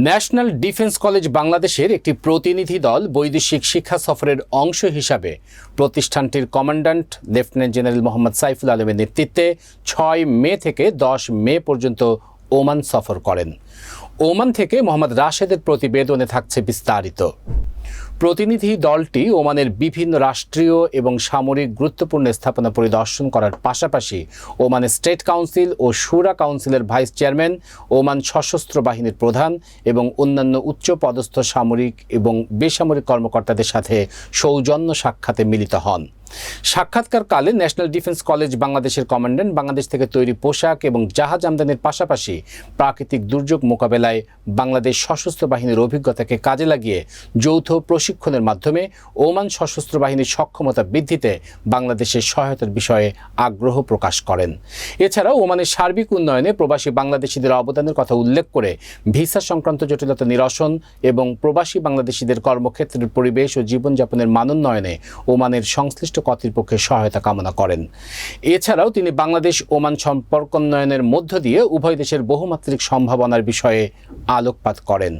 National Defence College বাংলাদেশের একটি প্রতিনিধি দল বৈদেশিক শিক্ষা সফরের অংশ হিসাবে প্রতিষ্ঠানটির commandant lieutenant general Mohammad Saiful আলমের নেতৃত্বে ছয় মে থেকে দশ মে পর্যন্ত ওমান সফর করেন। ওমান থেকে মোহাম্মদ রাশেদের প্রতিবেদনে থাকছে বিস্তারিত। প্রতিনিধি দলটি ওমানের বিভিন্ন রাষ্ট্রীয় এবং সামরিক গুরুত্বপূর্ণ স্থাপনা পরিদর্শন করার পাশাপাশি ওমানের স্টেট কাউন্সিল ও সুরা কাউন্সিলের ভাইস চেয়ারম্যান, ওমান সশস্ত্র বাহিনীর প্রধান এবং অন্যান্য উচ্চ পদস্থ সামরিক এবং বেসামরিক কর্মকর্তাদের সাথে সৌজন্য সাক্ষাতে মিলিত হন। সাক্ষাৎকারকালে ন্যাশনাল ডিফেন্স কলেজ বাংলাদেশের কমান্ড্যান্ট বাংলাদেশ থেকে তৈরি পোশাক এবং জাহাজ আমদানির পাশাপাশি প্রাকৃতিক দুর্যোগ মোকাবেলায় বাংলাদেশ সশস্ত্র বাহিনীর অভিজ্ঞতাকে কাজে লাগিয়ে যৌথ প্রশিক্ষণের মাধ্যমে ওমান সশস্ত্র বাহিনীর সক্ষমতা বৃদ্ধিতে বাংলাদেশের সহায়তার বিষয়ে আগ্রহ প্রকাশ করেন। এছাড়াও ওমানের সার্বিক উন্নয়নে প্রবাসী বাংলাদেশিদের অবদানের কথা উল্লেখ করে ভিসা সংক্রান্ত জটিলতা নিরসন এবং প্রবাসী বাংলাদেশিদের কর্মক্ষেত্রের পরিবেশ ও জীবনযাপনের মানোন্নয়নে ওমানের সংশ্লিষ্ট কর্তৃপক্ষের সহায়তা কামনা করেন। এছাড়াও তিনি বাংলাদেশ ওমান সম্পর্কোন্নয়নের মধ্য দিয়ে উভয় দেশের বহুমাত্রিক সম্ভাবনার বিষয়ে আলোকপাত করেন।